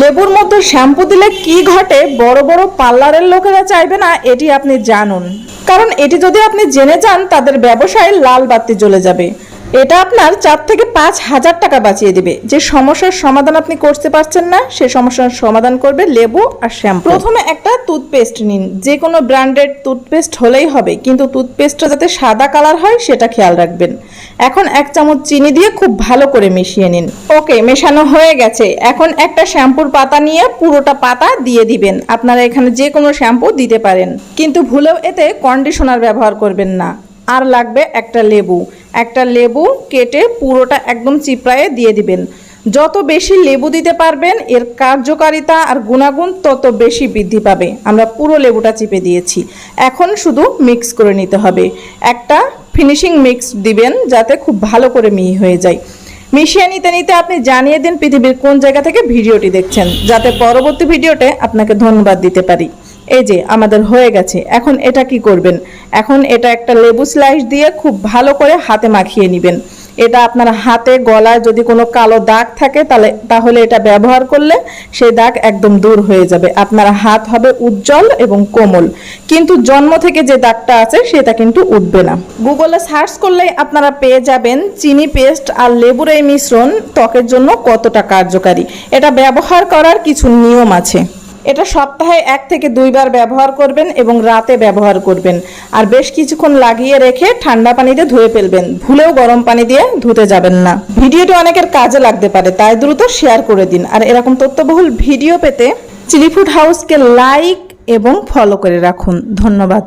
লেবুর মধ্যে শ্যাম্পু দিলে কি ঘটে? বড় বড় পার্লারের লোকেরা চাইবে না, এটি আপনি জানুন। কারণ এটি যদি আপনি জেনে যান, তাদের ব্যবসায় লাল বাতি জ্বলে যাবে। এটা আপনার চার থেকে পাঁচ হাজার টাকা বাঁচিয়ে দেবে। যে সমস্যার সমাধান আপনি করতে পারছেন না, সে সমস্যার সমাধান করবে লেবু আর শ্যাম্পু। প্রথমে একটা টুথপেস্ট নিন। যে কোনো ব্র্যান্ডেড টুথপেস্ট হলেই হবে, কিন্তু টুথপেস্টটা যাতে সাদা কালার হয়, সেটা খেয়াল রাখবেন। এখন এক চামচ চিনি দিয়ে খুব ভালো করে মিশিয়ে নিন। ওকে মেশানো হয়ে গেছে। এখন একটা শ্যাম্পুর পাতা নিয়ে পুরোটা পাতা দিয়ে দিবেন। আপনারা এখানে যে কোনো শ্যাম্পু দিতে পারেন। কিন্তু ভুলেও এতে কন্ডিশনার ব্যবহার করবেন না। আর লাগবে একটা লেবু। একটা লেবু কেটে পুরোটা একদম চিপড়ায়ে দিয়ে দিবেন। যত বেশি লেবু দিতে পারবেন, এর কার্যকারিতা আর গুণাগুণ তত বেশি বৃদ্ধি পাবে। আমরা পুরো লেবুটা চিপে দিয়েছি। এখন শুধু মিক্স করে নিতে হবে। একটা ফিনিশিং মিক্স দিবেন যাতে খুব ভালো করে মিহি হয়ে যায়। মিশিয়ে নিতে নিতে আপনি জানিয়ে দিন পৃথিবীর কোন জায়গা থেকে ভিডিওটি দেখছেন, যাতে পরবর্তী ভিডিওতে আপনাকে ধন্যবাদ দিতে পারি। এই যে আমাদের হয়ে গেছে, এখন এটা কি করবেন? এখন এটা একটা লেবু স্লাইস দিয়ে খুব ভালো করে হাতে মাখিয়ে নেবেন। এটা আপনার হাতে, গলায় যদি কোনো কালো দাগ থাকে, তাহলে তাহলে এটা ব্যবহার করলে সেই দাগ একদম দূর হয়ে যাবে। আপনার হাত হবে উজ্জ্বল এবং কোমল। কিন্তু জন্ম থেকে যে দাগটা আছে, সেটা কিন্তু উঠবে না। গুগলে সার্চ করলেই আপনারা পেয়ে যাবেন চিনি পেস্ট আর লেবুর এই মিশ্রণ ত্বকের জন্য কতটা কার্যকারী। এটা ব্যবহার করার কিছু নিয়ম আছে। এটা সপ্তাহে এক থেকে দুইবার ব্যবহার করবেন এবং রাতে ব্যবহার করবেন। আর বেশ কিছুক্ষণ লাগিয়ে রেখে ঠান্ডা পানিতে ধুয়ে ফেলবেন। ভুলেও গরম পানি দিয়ে ধুতে যাবেন না। ভিডিওটি অনেকের কাজে লাগতে পারে, তাই দ্রুত শেয়ার করে দিন। আর এরকম তথ্যবহুল ভিডিও পেতে চিলি ফুড হাউসকে লাইক এবং ফলো করে রাখুন। ধন্যবাদ।